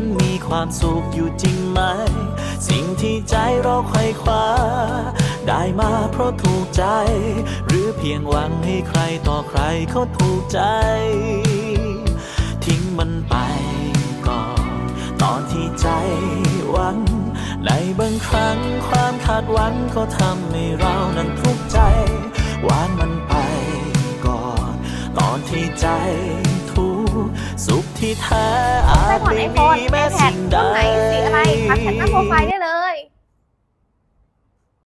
มันมีความสุขอยู่จริงไหม สิ่งที่ใจเราไขว่คว้า ได้มาเพราะถูกใจ หรือเพียงหวังให้ใครต่อใครเขาถูกใจ ทิ้งมันไปก่อน ตอนที่ใจหวัง ในบางครั้งความคาดหวังก็ทำให้เรานั้นทุกข์ใจ วางมันไปก่อน ตอนที่ใจ สุขที่แท้อาไปจผ่อนไม่ไอโฟมีนแม้ไอแพดสิ่งใดรุ่นไหนสีอะไรทักแชทหน้าโปรไฟล์ได้เลย